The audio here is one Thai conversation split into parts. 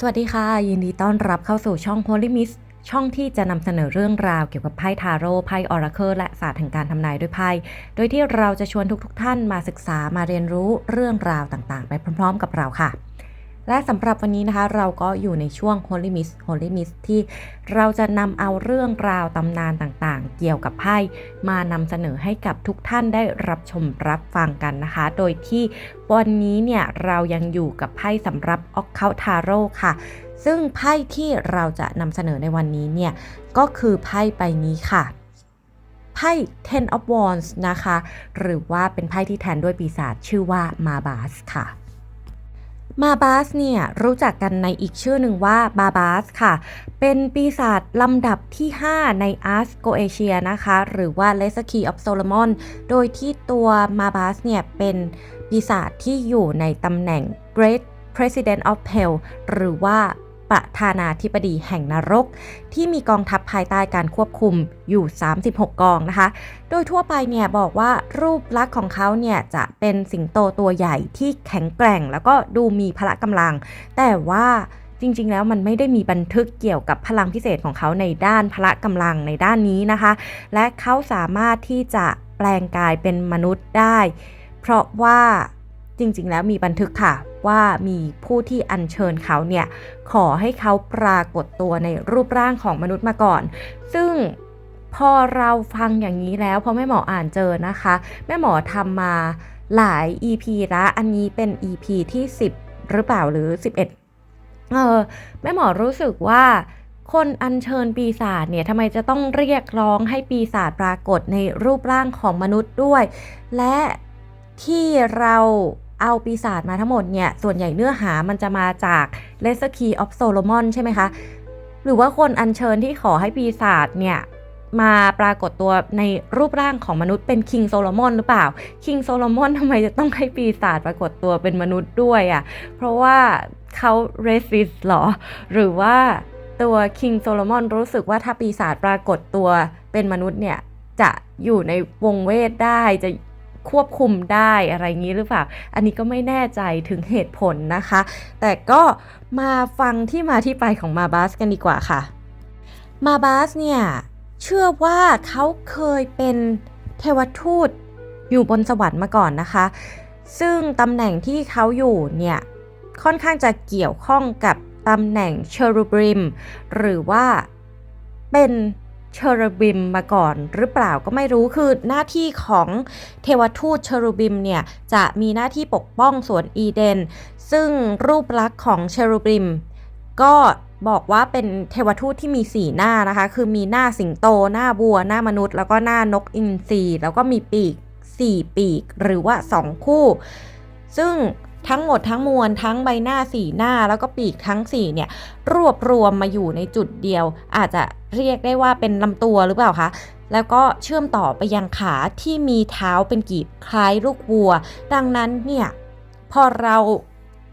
สวัสดีค่ะ ยินดีต้อนรับเข้าสู่ช่อง Holy Miss ช่องที่จะนำเสนอเรื่องราวเกี่ยวกับไพ่ทาโร่ไพ่ออราเคิลและศาสตร์แห่งการทำนายด้วยไพ่โดยที่เราจะชวนทุกๆทท่านมาศึกษามาเรียนรู้เรื่องราวต่างๆ ไปพร้อม ๆ กับเราค่ะ และสำหรับวันนี้นะคะเราก็อยู่ในช่วง Holy Miss Holy Miss ที่เราจะนำเอาเรื่องราวตำนานต่างๆ เกี่ยวกับไพ่มานำเสนอให้กับทุกท่านได้รับชมรับฟังกันนะคะ โดยที่วันนี้เนี่ยเรายังอยู่กับไพ่สำหรับ o c c u l t Tarot ค่ะ ซึ่งไพ่ที่เราจะนำเสนอในวันนี้เนี่ยก็คือไพ่ใบนี้ค่ะไพ่ Ten of Wands นะคะ หรือว่าเป็นไพ่ที่แทนด้วยปีศาจชื่อว่ามาบาสค่ะ มาบาสเนี่ยรู้จักกันในอีกชื่อหนึ่งว่าบาบาสค่ะ เป็นปีศาจลำดับที่ 5 ในอาร์สโกเอเชียนะคะ หรือว่าเลสคีออฟโซโลมอนโดยที่ตัวมาบาสเนี่ยเป็นปีศาจที่อยู่ในตำแหน่ง Great President of Hell หรือว่า ประธานาธิบดีแห่งนรก ที่มีกองทัพภายใต้การควบคุมอยู่ 36 กองนะคะ โดยทั่วไปเนี่ยบอกว่ารูปลักษณ์ของเขาเนี่ยจะเป็นสิงโตตัวใหญ่ที่แข็งแกร่ง แล้วก็ดูมีพละกำลัง แต่ว่าจริงๆ แล้วมันไม่ได้มีบันทึกเกี่ยวกับพลังพิเศษของเขาในด้านพละกำลังในด้านนี้นะคะ และเขาสามารถที่จะแปลงกายเป็นมนุษย์ได้ เพราะว่า จริงๆ แล้วมีบันทึกค่ะว่ามีผู้ที่อัญเชิญเขาเนี่ยขอให้เขาปรากฏตัวในรูปร่างของมนุษย์มาก่อน ซึ่งพอเราฟังอย่างนี้แล้วพอแม่หมออ่านเจอนะคะ แม่หมอทำมาหลาย EP ละอันนี้เป็น EP ที่ 10 หรือเปล่าหรือ 11 เออแม่หมอรู้สึกว่าคนอัญเชิญปีศาจเนี่ยทำไมจะต้องเรียกร้องให้ปีศาจปรากฏในรูปร่างของมนุษย์ด้วย และที่เรา เอาปีศาจมาทั้งหมดเนี่ย ส่วนใหญ่เนื้อหามันจะมาจาก l e s e Key of Solomon ใช่ไหมคะ หรือว่าคนอัญเชิญที่ขอให้ปีศาจเนี่ยมาปรากฏตัวในรูปร่างของมนุษย์เป็นคิงโซโลมอนหรือเปล่า คิงโซโลมอนทำไมจะต้องให้ปีศาจปรากฏตัวเป็นมนุษย์ด้วยอะ่ะ เพราะว่าเขาเรสซิสหรอ หรือว่าตัวคิงโซโลมอนรู้สึกว่าถ้าปีศาจปรากฏตัวเป็นมนุษย์เนี่ย จะอยู่ในวงเวทได้จะ ควบคุมได้อะไรงี้หรือเปล่า อันนี้ก็ไม่แน่ใจถึงเหตุผลนะคะ แต่ก็มาฟังที่มาที่ไปของมาบาสกันดีกว่าค่ะ มาบาสเนี่ย เชื่อว่าเขาเคยเป็นเทวทูตอยู่บนสวรรค์มาก่อนนะคะ ซึ่งตำแหน่งที่เขาอยู่เนี่ย ค่อนข้างจะเกี่ยวข้องกับตำแหน่งเชอรูบริม หรือว่าเป็น เชอร์บิมมาก่อนหรือเปล่าก็ไม่รู้คือหน้าที่ของเทวทูตเชอร์บิมเนี่ยจะมีหน้าที่ปกป้องสวนอีเดน ซึ่งรูปลักษณ์ของเชอร์บิมก็บอกว่าเป็นเทวทูตที่มีสีหน้านะคะ คือมีหน้าสิงโต หน้าบัว หน้ามนุษย์ แล้วก็หน้านกอินทรีแล้วก็มีปีก 4 ปีก หรือว่า 2 คู่ ซึ่ง ทั้งหมดทั้งมวลทั้งใบหน้าสีหน้าแล้วก็ปีกทั้งสี่เนี่ยรวบรวมมาอยู่ในจุดเดียว อาจจะเรียกได้ว่าเป็นลำตัวหรือเปล่าคะแล้วก็เชื่อมต่อไปยังขาที่มีเท้าเป็นกีบคล้ายลูกวัว ดังนั้นเนี่ยพอเรา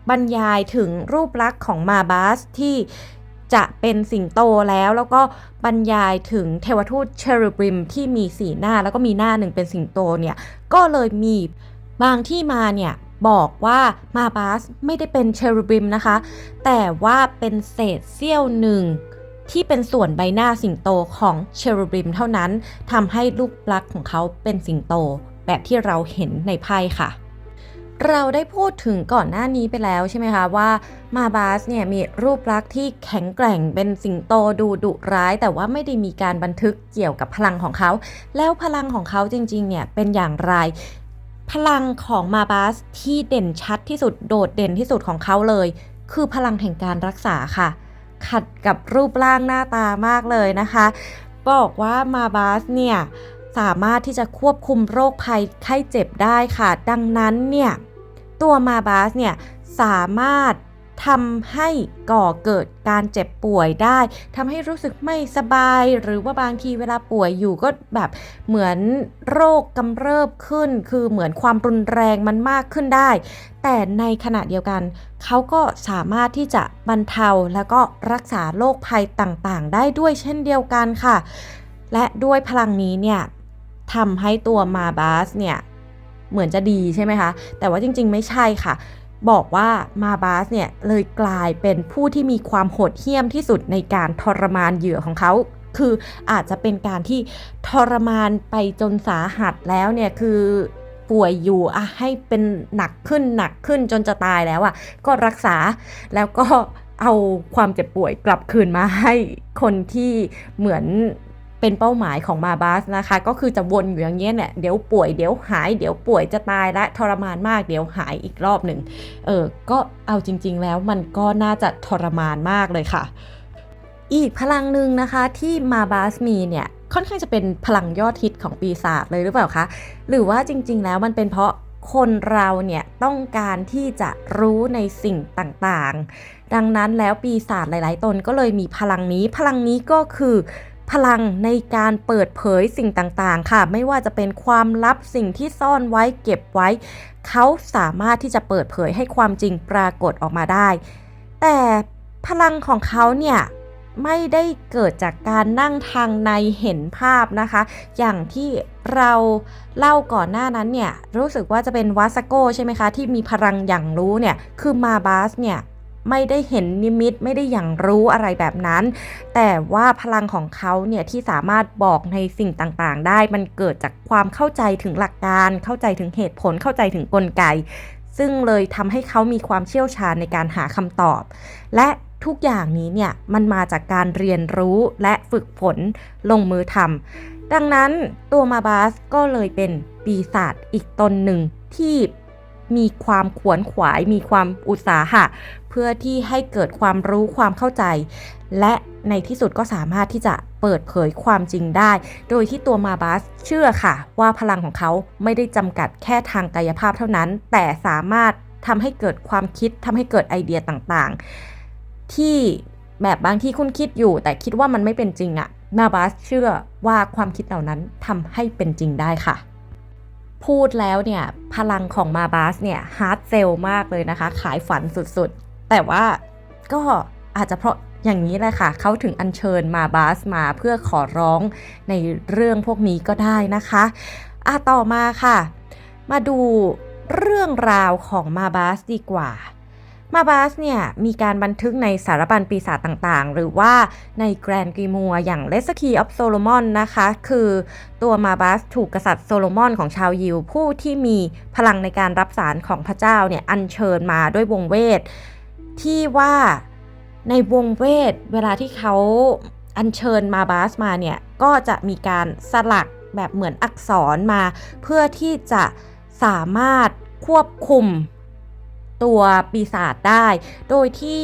บรรยายถึงรูปลักษณ์ของมาบาสที่จะเป็นสิงโตแล้วแล้วก็บรรยายถึงเทวทูตเชอรูบริมที่มีสีหน้าแล้วก็มีหน้าหนึ่งเป็นสิงโตเนี่ยก็เลยมีบางที่มาเนี่ย บอกว่ามาบาสไม่ได้เป็นเชอรูบิมนะคะ แต่ว่าเป็นเศษเสี้ยวหนึ่งที่เป็นส่วนใบหน้าสิงโตของเชอรูบิมเท่านั้นทำให้รูปลักษ์ของเขาเป็นสิงโต แบบที่เราเห็นในไพ่ค่ะ เราได้พูดถึงก่อนหน้านี้ไปแล้วใช่ไหมคะว่ามาบาสเนี่ยมีรูปลักษณ์ที่แข็งแกร่งเป็นสิงโตดูดุร้าย แต่ว่าไม่ได้มีการบันทึกเกี่ยวกับพลังของเขา แล้วพลังของเขาจริงๆเนี่ยเป็นอย่างไร พลังของมาบาสที่เด่นชัดที่สุดโดดเด่นที่สุดของเขาเลย คือพลังแห่งการรักษาค่ะ ขัดกับรูปร่างหน้าตามากเลยนะคะ บอกว่ามาบาสเนี่ยสามารถที่จะควบคุมโรคภัยไข้เจ็บได้ค่ะ ดังนั้นเนี่ยตัวมาบาสเนี่ยสามารถ ทำให้ก่อเกิดการเจ็บป่วยได้ทำให้รู้สึกไม่สบาย หรือว่าบางทีเวลาป่วยอยู่ก็แบบเหมือนโรคกำเริบขึ้น คือเหมือนความรุนแรงมันมากขึ้นได้ แต่ในขณะเดียวกัน เขาก็สามารถที่จะบรรเทาแล้วก็รักษาโรคภัยต่างๆ ได้ด้วยเช่นเดียวกันค่ะ และด้วยพลังนี้เนี่ยทำให้ตัวมาบาสเนี่ยเหมือนจะดีใช่ไหมคะ แต่ว่าจริงๆ ไม่ใช่ค่ะ บอกว่ามาบาสเนี่ยเลยกลายเป็นผู้ที่มีความโหดเหี้ยมที่สุดในการทรมานเหยื่อของเขา คืออาจจะเป็นการที่ทรมานไปจนสาหัสแล้วเนี่ยคือป่วยอยู่อะให้เป็นหนักขึ้นหนักขึ้นจนจะตายแล้วอะก็รักษาแล้วก็เอาความเจ็บป่วยกลับคืนมาให้คนที่เหมือน เป็นเป้าหมายของมาบาสนะคะ ก็คือจะวนอยู่อย่างเงี้ยเนี่ยเดี๋ยวป่วยเดี๋ยวหายเดี๋ยวป่วยจะตายและทรมานมากเดี๋ยวหายอีกรอบหนึ่งเออก็เอาจริง ๆ แล้วมันก็น่าจะทรมานมากเลยค่ะ อีกพลังหนึ่งนะคะที่มาบาสมีเนี่ยค่อนข้างจะเป็นพลังยอดฮิตของปีศาจเลยหรือเปล่าคะ หรือว่าจริง ๆ แล้วมันเป็นเพราะคนเราเนี่ยต้องการที่จะรู้ในสิ่งต่างๆ ดังนั้นแล้วปีศาจหลาย ๆ ตนก็เลยมีพลังนี้ พลังนี้ก็คือ พลังในการเปิดเผยสิ่งต่างๆ ค่ะ ไม่ว่าจะเป็นความลับสิ่งที่ซ่อนไว้เก็บไว้ เขาสามารถที่จะเปิดเผยให้ความจริงปรากฏออกมาได้ แต่พลังของเขาเนี่ยไม่ได้เกิดจากการนั่งทางในเห็นภาพนะคะ อย่างที่เราเล่าก่อนหน้านั้นเนี่ยรู้สึกว่าจะเป็นวาสโกใช่ไหมคะ ที่มีพลังอย่างรู้เนี่ยคือมาบาสเนี่ย ไม่ได้เห็นนิมิตไม่ได้อย่างรู้อะไรแบบนั้น แต่ว่าพลังของเขาเนี่ยที่สามารถบอกในสิ่งต่างๆ ได้มันเกิดจากความเข้าใจถึงหลักการ เข้าใจถึงเหตุผลเข้าใจถึงกลไก ซึ่งเลยทำให้เขามีความเชี่ยวชาญในการหาคำตอบ และทุกอย่างนี้เนี่ยมันมาจากการเรียนรู้และฝึกฝนลงมือทำดังนั้นตัวมาบาสก็เลยเป็นปีศาจอีกตนหนึ่งที่ มีความขวนขวาย มีความอุตสาหะ เพื่อที่ให้เกิดความรู้ความเข้าใจ และในที่สุดก็สามารถที่จะเปิดเผยความจริงได้ โดยที่ตัวมาบาสเชื่อค่ะ ว่าพลังของเขาไม่ได้จำกัดแค่ทางกายภาพเท่านั้น แต่สามารถทำให้เกิดความคิดทำให้เกิดไอเดียต่างๆ ที่แบบบางที่คุณคิดอยู่ แต่คิดว่ามันไม่เป็นจริงอะมาบาสเชื่อว่าความคิดเหล่านั้นทำให้เป็นจริงได้ค่ะ พูดแล้วเนี่ย พลังของมาบาสเนี่ยฮาร์ดเซลมากเลยนะคะ ขายฝันสุดๆ แต่ว่าก็อาจจะเพราะอย่างนี้แหละค่ะ เขาถึงอัญเชิญมาบาสมาเพื่อขอร้องในเรื่องพวกนี้ก็ได้นะคะอะต่อมาค่ะ มาดูเรื่องราวของมาบาสดีกว่า มาบาสเนี่ยมีการบันทึกในสารบัญปีศาจต่างๆ หรือว่าในแกรนกรีมัวอย่างเลสคีออฟโซโลมอนนะคะ คือตัวมาบาสถูกกษัตริย์โซโลมอนของชาวยิว ผู้ที่มีพลังในการรับสารของพระเจ้าเนี่ยอัญเชิญมาด้วยวงเวท ที่ว่าในวงเวท เวลาที่เขาอัญเชิญมาบาสมาเนี่ยก็จะมีการสลักแบบเหมือนอักษรมา เพื่อที่จะสามารถควบคุม ตัวปีศาจได้ โดยที่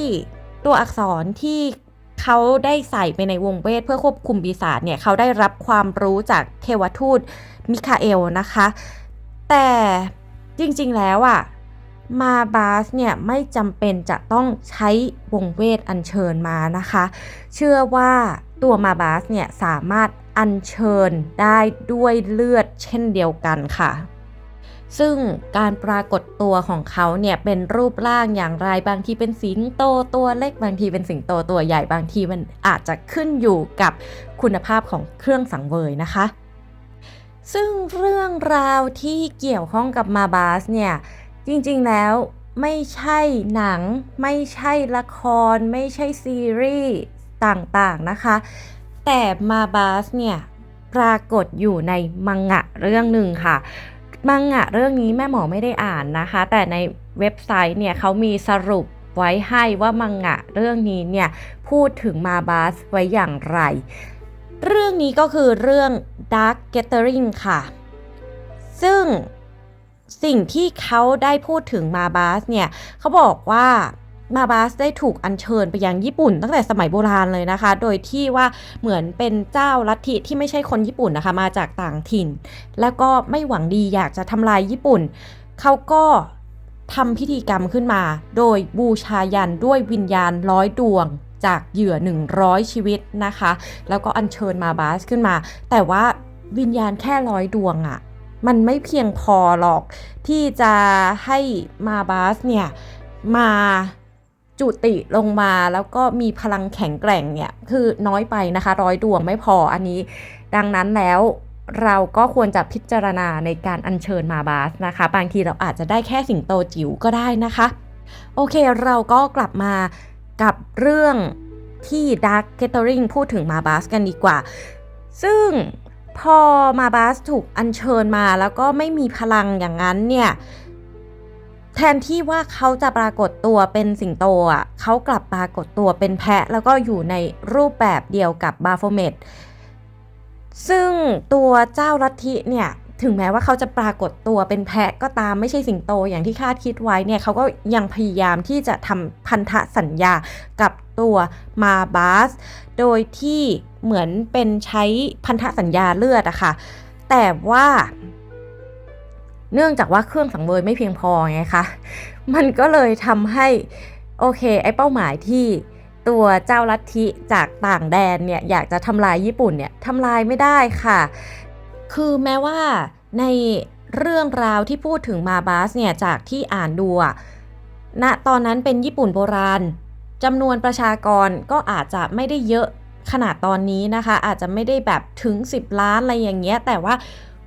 ตัวอักษรที่เขาได้ใส่ไปในวงเวทเพื่อควบคุมปีศาจเนี่ยเขาได้รับความรู้จากเทวทูตมิคาเอลนะคะ แต่จริงๆแล้วอะมาบาสเนี่ยไม่จำเป็นจะต้องใช้วงเวทอัญเชิญมานะคะ เชื่อว่าตัวมาบาสเนี่ยสามารถอัญเชิญได้ด้วยเลือดเช่นเดียวกันค่ะ ซึ่งการปรากฏตัวของเขาเนี่ยเป็นรูปร่างอย่างไรบางทีเป็นสิงโตตัวเล็กบางทีเป็นสิงโตตัวใหญ่บางทีมันอาจจะขึ้นอยู่กับคุณภาพของเครื่องสังเวยนะคะ ซึ่งเรื่องราวที่เกี่ยวข้องกับมาบาสเนี่ยจริงๆแล้วไม่ใช่หนัง ไม่ใช่ละคร ไม่ใช่ซีรีส์ต่างๆนะคะ แต่มาบาสเนี่ยปรากฏอยู่ในมังงะเรื่องหนึ่งค่ะ มังงะเรื่องนี้แม่หมอไม่ได้อ่านนะคะ แต่ในเว็บไซต์เนี่ยเขามีสรุปไว้ให้ว่ามังงะเรื่องนี้เนี่ยพูดถึงมาบาสไว้อย่างไร เรื่องนี้ก็คือเรื่อง Dark Gathering ค่ะ ซึ่งสิ่งที่เขาได้พูดถึงมาบาสเนี่ยเขาบอกว่า มาบาสได้ถูกอัญเชิญไปยังญี่ปุ่น ตั้งแต่สมัยโบราณเลยนะคะ โดยที่ว่าเหมือนเป็นเจ้าลัทธิที่ไม่ใช่คนญี่ปุ่นนะคะ มาจากต่างถิ่น แล้วก็ไม่หวังดีอยากจะทำลายญี่ปุ่น เขาก็ทำพิธีกรรมขึ้นมา โดยบูชายันด้วยวิญญาณร้อยดวงจากเหยื่อ 100 ชีวิตนะคะ แล้วก็อัญเชิญมาบาสขึ้นมา แต่ว่าวิญญาณแค่ร้อยดวงอะ่ะ มันไม่เพียงพอหรอกที่จะให้มาบาสเนี่ยมา จุติลงมาแล้วก็มีพลังแข็งแกร่งเนี่ยคือน้อยไปนะคะร้อยดวงไม่พออันนี้ ดังนั้นแล้วเราก็ควรจะพิจารณาในการอัญเชิญมาบาสนะคะ บางทีเราอาจจะได้แค่สิงโตจิ๋วก็ได้นะคะ โอเคเราก็กลับมากับเรื่องที่ Dark Gathering พูดถึงมาบาสกันดีกว่า ซึ่งพอมาบาสถูกอัญเชิญมาแล้วก็ไม่มีพลังอย่างนั้นเนี่ย แทนที่ว่าเขาจะปรากฏตัวเป็นสิงโตอะเขากลับปรากฏตัวเป็นแพะ แล้วก็อยู่ในรูปแบบเดียวกับบาโฟเมตซึ่งตัวเจ้าลัทธิเนี่ยถึงแม้ว่าเขาจะปรากฏตัวเป็นแพะก็ตามไม่ใช่สิงโตอย่างที่คาดคิดไว้เนี่ยเขาก็ยังพยายามที่จะทำพันธสัญญากับตัวมาบาส โดยที่เหมือนเป็นใช้พันธสัญญาเลือดอะค่ะแต่ว่า เนื่องจากว่าเครื่องสังเวยไม่เพียงพอไงคะ มันก็เลยทำให้โอเคไอ้เป้าหมายที่ตัวเจ้าลัทธิจากต่างแดนเนี่ยอยากจะทำลายญี่ปุ่นเนี่ยทำลายไม่ได้ค่ะ คือแม้ว่าในเรื่องราวที่พูดถึงมาบาสเนี่ยจากที่อ่านดูอะณตอนนั้นเป็นญี่ปุ่นโบราณจำนวนประชากรก็อาจจะไม่ได้เยอะขนาดตอนนี้นะคะ อาจจะไม่ได้แบบถึง 10 ล้านอะไรอย่างเงี้ย แต่ว่า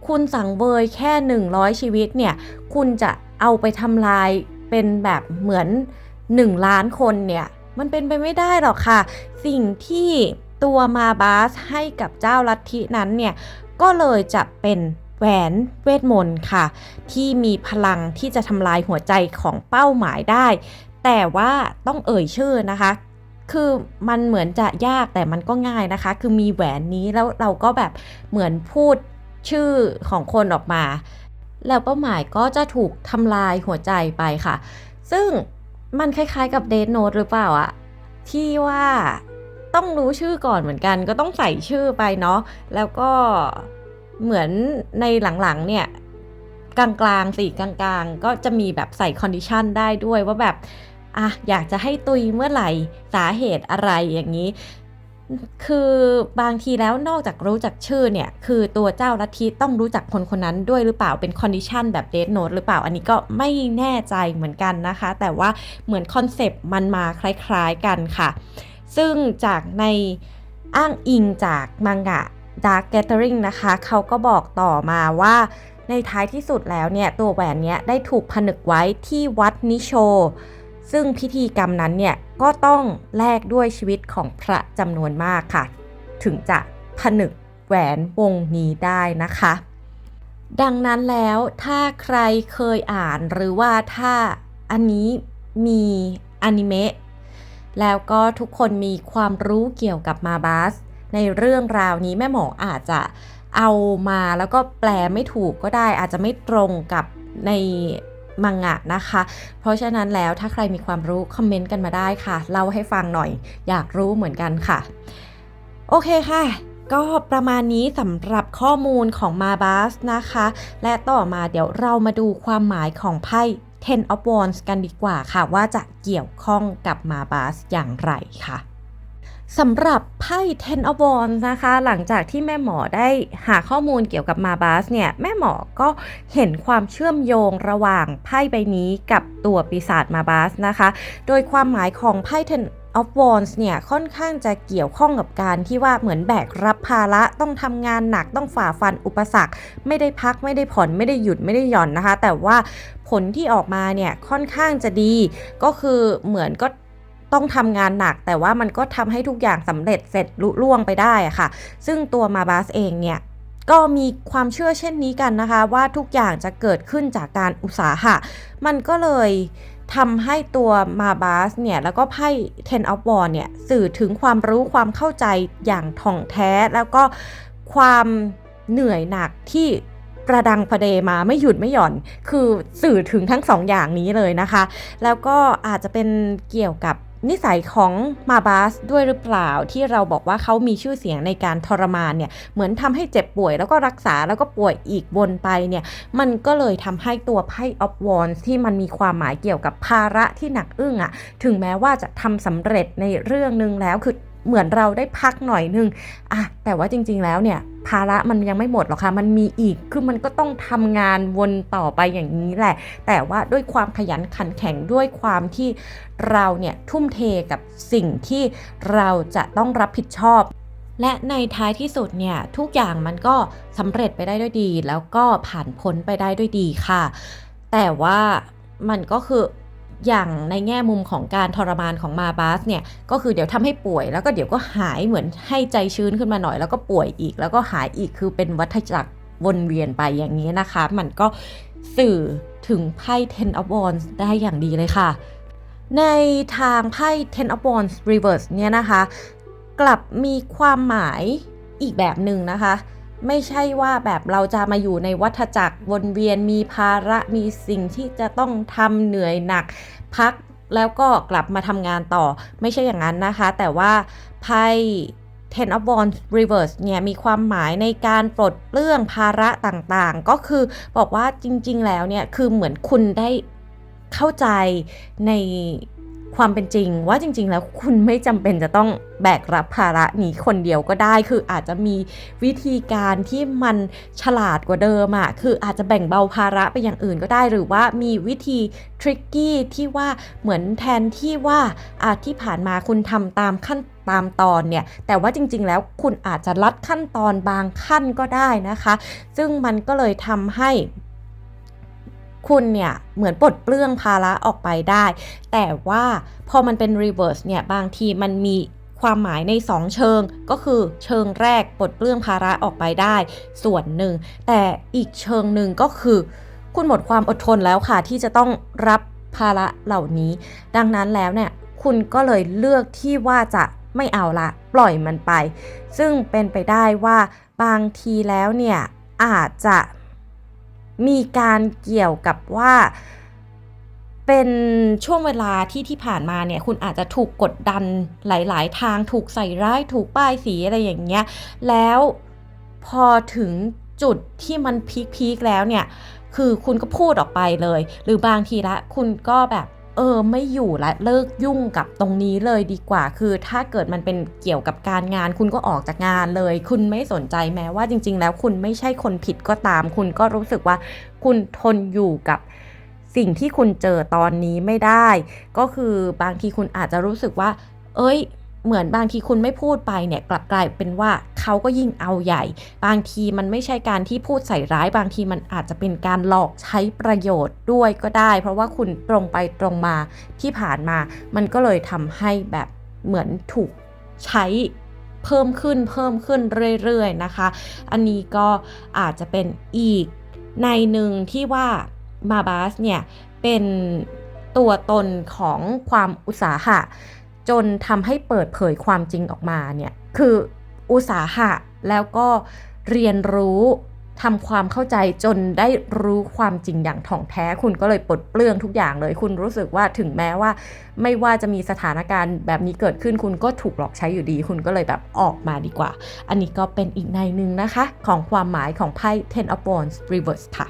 คุณสั่งเบยแค่ 100 ชีวิตเนี่ย คุณจะเอาไปทำลายเป็นแบบเหมือน 1 ล้านคนเนี่ย มันเป็นไปไม่ได้หรอกค่ะ สิ่งที่ตัวมาบาสให้กับเจ้าลัทธินั้นเนี่ย ก็เลยจะเป็นแหวนเวทมนต์ค่ะ ที่มีพลังที่จะทำลายหัวใจของเป้าหมายได้ แต่ว่าต้องเอ่ยชื่อนะคะคือมันเหมือนจะยากแต่มันก็ง่ายนะคะ คือมีแหวนนี้แล้วเราก็แบบเหมือนพูด ชื่อของคนออกมา แล้วเป้าหมายก็จะถูกทำลายหัวใจไปค่ะ ซึ่งมันคล้ายๆกับเด n โน t หรือเปล่าอะที่ว่าต้องรู้ชื่อก่อนเหมือนกัน ก็ต้องใส่ชื่อไปเนาะแล้วก็เหมือนในหลังๆเนี่ยกลางๆสี่กลางๆ ก็จะมีแบบใส่คอนดิชันได้ด้วยว่าแบบอะอยากจะให้ตุยเมื่อไหร่สาเหตุอะไรอย่างนี้ คือบางทีแล้วนอกจากรู้จักชื่อเนี่ย คือตัวเจ้าลัทธิต้องรู้จักคนคนนั้นด้วยหรือเปล่าเป็นคอนดิชันแบบเด n โน t หรือเปล่าอันนี้ก็ไม่แน่ใจเหมือนกันนะคะ แต่ว่าเหมือนคอนเซปต์มันมาคล้ายๆกันค่ะ ซึ่งจากในอ้างอิงจากมังงะ Dark Gathering นะคะ เขาก็บอกต่อมาว่าในท้ายที่สุดแล้วเนี่ย ตัวแหวนเนี้ยได้ถูกผนึกไว้ที่วัดนิโช ซึ่งพิธีกรรมนั้นเนี่ยก็ต้องแลกด้วยชีวิตของพระจำนวนมากค่ะ ถึงจะผนึกแหวนวงนี้ได้นะคะ ดังนั้นแล้วถ้าใครเคยอ่านหรือว่าถ้าอันนี้มีอนิเมะแล้วก็ทุกคนมีความรู้เกี่ยวกับมาบาสในเรื่องราวนี้แม่หมออาจจะเอามาแล้วก็แปลไม่ถูกก็ได้อาจจะไม่ตรงกับใน มังงะนะคะ เพราะฉะนั้นแล้วถ้าใครมีความรู้คอมเมนต์กันมาได้ค่ะ เล่าให้ฟังหน่อย อยากรู้เหมือนกันค่ะ โอเคค่ะก็ประมาณนี้สำหรับข้อมูลของมาบาสนะคะ และต่อมาเดี๋ยวเรามาดูความหมายของไพ่ Ten of Wands กันดีกว่าค่ะ ว่าจะเกี่ยวข้องกับมาบาสอย่างไรค่ะ สำหรับไพ่ Ten of Wands นะคะ หลังจากที่แม่หมอได้หาข้อมูลเกี่ยวกับมาบาสเนี่ย แม่หมอก็เห็นความเชื่อมโยงระหว่างไพ่ใบนี้กับตัวปีศาจมาบาสนะคะ โดยความหมายของไพ่ Ten of Wands เนี่ยค่อนข้างจะเกี่ยวข้องกับการที่ว่าเหมือนแบกรับภาระต้องทำงานหนักต้องฝ่าฟันอุปสรรค ไม่ได้พักไม่ได้ผ่อนไม่ได้หยุดไม่ได้หย่อนนะคะ แต่ว่าผลที่ออกมาเนี่ยค่อนข้างจะดีก็คือเหมือนก็ ต้องทำงานหนัก แต่ว่ามันก็ทำให้ทุกอย่างสำเร็จเสร็จลุล่วงไปได้ะค่ะ ซึ่งตัวมาบาสเองเนี่ยก็มีความเชื่อเช่นนี้กันนะคะ ว่าทุกอย่างจะเกิดขึ้นจากการอุตสาหะ มันก็เลยทำให้ตัวมาบาสเนี่ย แล้วก็ไพ่ Ten of Wands เนี่ย สื่อถึงความรู้ความเข้าใจอย่างถ่องแท้ แล้วก็ความเหนื่อยหนักที่ประดังประเดมาไม่หยุดไม่หย่อน คือสื่อถึงทั้งสองอย่างนี้เลยนะคะ แล้วก็อาจจะเป็นเกี่ยวกับ นิสัยของมาบาสด้วยหรือเปล่าที่เราบอกว่าเขามีชื่อเสียงในการทรมานเนี่ยเหมือนทำให้เจ็บป่วยแล้วก็รักษาแล้วก็ป่วยอีกวนไปเนี่ยมันก็เลยทำให้ตัวไพ่ออฟวอนที่มันมีความหมายเกี่ยวกับภาระที่หนักอึ้งอะถึงแม้ว่าจะทำสำเร็จในเรื่องนึงแล้วคือ เหมือนเราได้พักหน่อยนึงอะแต่ว่าจริง ๆ แล้วเนี่ยภาระมันยังไม่หมดหรอกค่ะ มันมีอีก คือมันก็ต้องทำงานวนต่อไปอย่างนี้แหละ แต่ว่าด้วยความขยันขันแข็งด้วยความที่เราเนี่ยทุ่มเทกับสิ่งที่เราจะต้องรับผิดชอบ และในท้ายที่สุดเนี่ยทุกอย่างมันก็สำเร็จไปได้ด้วยดี แล้วก็ผ่านพ้นไปได้ด้วยดีค่ะ แต่ว่ามันก็คือ อย่างในแง่มุมของการทรมานของมาบาสเนี่ยก็คือเดี๋ยวทำให้ป่วยแล้วก็เดี๋ยวก็หายเหมือนให้ใจชื้นขึ้นมาหน่อย แล้วก็ป่วยอีก แล้วก็หายอีกคือเป็นวัฏจักรวนเวียนไปอย่างนี้นะคะ มันก็สื่อถึงไพ่ Ten of Wands ได้อย่างดีเลยค่ะ ในทางไพ่ Ten of Wands Reverse เนี่ยนะคะ กลับมีความหมายอีกแบบหนึ่งนะคะ ไม่ใช่ว่าแบบเราจะมาอยู่ในวัฏจักรวนเวียนมีภาระมีสิ่งที่จะต้องทำเหนื่อยหนัก พักแล้วก็กลับมาทำงานต่อไม่ใช่อย่างนั้นนะคะ แต่ว่าไพ่ Ten of Wands Reverse เนี่ยมีความหมายในการปลดเปลื้องภาระต่างๆ ก็คือบอกว่าจริงๆแล้วเนี่ยคือเหมือนคุณได้เข้าใจใน ความเป็นจริงว่าจริง ๆ แล้วคุณไม่จำเป็นจะต้องแบกรับภาระนี้คนเดียวก็ได้ คืออาจจะมีวิธีการที่มันฉลาดกว่าเดิมอะคืออาจจะแบ่งเบาภาระไปอย่างอื่นก็ได้ หรือว่ามีวิธีทริกกี้ที่ว่าเหมือนแทนที่ว่าอาที่ผ่านมาคุณทำตามขั้นตามตอนเนี่ย แต่ว่าจริง ๆ แล้วคุณอาจจะลัดขั้นตอนบางขั้นก็ได้นะคะ ซึ่งมันก็เลยทำให้ คุณเนี่ยเหมือนปลดเปลื้องภาระออกไปได้ แต่ว่าพอมันเป็น reverse เนี่ยบางทีมันมีความหมายใน 2 เชิงก็คือเชิงแรกปลดเปลื้องภาระออกไปได้ ส่วนหนึ่ง แต่อีกเชิงหนึ่งก็คือ คุณหมดความอดทนแล้วค่ะ ที่จะต้องรับภาระเหล่านี้ ดังนั้นแล้วเนี่ยคุณก็เลยเลือกที่ว่าจะไม่เอาละปล่อยมันไป ซึ่งเป็นไปได้ว่าบางทีแล้วเนี่ยอาจจะ มีการเกี่ยวกับว่า เป็นช่วงเวลาที่ที่ผ่านมาเนี่ย คุณอาจจะถูกกดดันหลาย ๆ ทางถูกใส่ร้ายถูกป้ายสีอะไรอย่างเงี้ย แล้วพอถึงจุดที่มันพีคๆแล้วเนี่ย คือคุณก็พูดออกไปเลย หรือบางทีละคุณก็แบบ เออไม่อยู่ละเลิกยุ่งกับตรงนี้เลยดีกว่า คือถ้าเกิดมันเป็นเกี่ยวกับการงาน คุณก็ออกจากงานเลย คุณไม่สนใจแม้ว่าจริง ๆ แล้วคุณไม่ใช่คนผิดก็ตาม คุณก็รู้สึกว่าคุณทนอยู่กับสิ่งที่คุณเจอตอนนี้ไม่ได้ ก็คือบางทีคุณอาจจะรู้สึกว่า เอ้ย เหมือนบางทีคุณไม่พูดไปเนี่ยกลับกลายเป็นว่าเขาก็ยิ่งเอาใหญ่ บางทีมันไม่ใช่การที่พูดใส่ร้าย บางทีมันอาจจะเป็นการหลอกใช้ประโยชน์ด้วยก็ได้ เพราะว่าคุณตรงไปตรงมาที่ผ่านมา มันก็เลยทำให้แบบเหมือนถูกใช้เพิ่มขึ้นเพิ่มขึ้นเรื่อยๆนะคะ อันนี้ก็อาจจะเป็นอีกในหนึ่งที่ว่ามาบาสเนี่ยเป็นตัวตนของความอุตสาหะ จนทำให้เปิดเผยความจริงออกมาเนี่ยคืออุตสาหะแล้วก็เรียนรู้ทำความเข้าใจจนได้รู้ความจริงอย่างถ่องแท้ คุณก็เลยปลดเปลื้องทุกอย่างเลย คุณรู้สึกว่าถึงแม้ว่า ไม่ว่าจะมีสถานการณ์แบบนี้เกิดขึ้น คุณก็ถูกหลอกใช้อยู่ดี คุณก็เลยแบบออกมาดีกว่า อันนี้ก็เป็นอีกในหนึ่งนะคะ ของความหมายของไพ่ Ten of Wands Reverse ค่ะ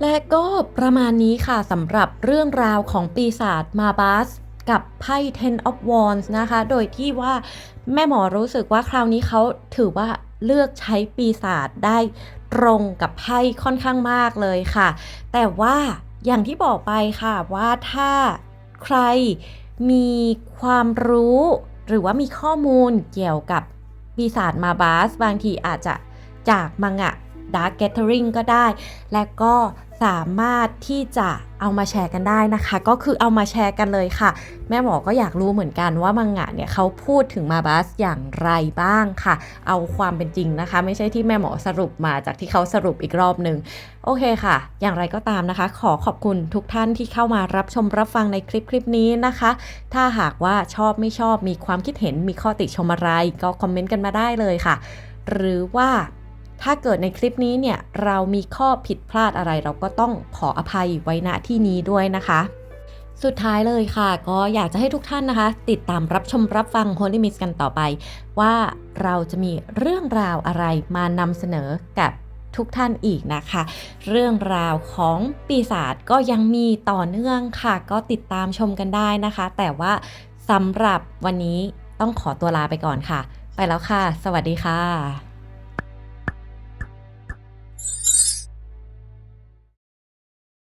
และก็ประมาณนี้ค่ะสำหรับเรื่องราวของปีศาจมาบาส กับไพ่ Ten of Wands นะคะ โดยที่ว่าแม่หมอรู้สึกว่าคราวนี้เขาถือว่าเลือกใช้ปีศาจได้ตรงกับไพ่ค่อนข้างมากเลยค่ะ แต่ว่าอย่างที่บอกไปค่ะว่าถ้าใครมีความรู้หรือว่ามีข้อมูลเกี่ยวกับปีศาจมาบาส บางทีอาจจะจากมังงะ Dark Gathering ก็ได้ และก็ สามารถที่จะเอามาแชร์กันได้นะคะ ก็คือเอามาแชร์กันเลยค่ะ แม่หมอก็อยากรู้เหมือนกันว่ามังงะเนี่ยเขาพูดถึงมาบาสอย่างไรบ้างค่ะ เอาความเป็นจริงนะคะ ไม่ใช่ที่แม่หมอสรุปมาจากที่เขาสรุปอีกรอบหนึ่งโอเคค่ะ อย่างไรก็ตามนะคะ ขอขอบคุณทุกท่านที่เข้ามารับชมรับฟังในคลิปคลิปนี้นะคะ ถ้าหากว่าชอบไม่ชอบมีความคิดเห็นมีข้อติชมอะไร ก็คอมเมนต์กันมาได้เลยค่ะ หรือว่า ถ้าเกิดในคลิปนี้เนี่ยเรามีข้อผิดพลาดอะไรเราก็ต้องขออภัยไว้ณที่นี้ด้วยนะคะ สุดท้ายเลยค่ะ ก็อยากจะให้ทุกท่านนะคะ ติดตามรับชมรับฟัง Holy m i s กันต่อไป ว่าเราจะมีเรื่องราวอะไรมานำเสนอกับทุกท่านอีกนะคะ เรื่องราวของปีศาจก็ยังมีต่อเนื่องค่ะ ก็ติดตามชมกันได้นะคะ แต่ว่าสำหรับวันนี้ต้องขอตัวลาไปก่อนค่ะ ไปแล้วค่ะ สวัสดีค่ะ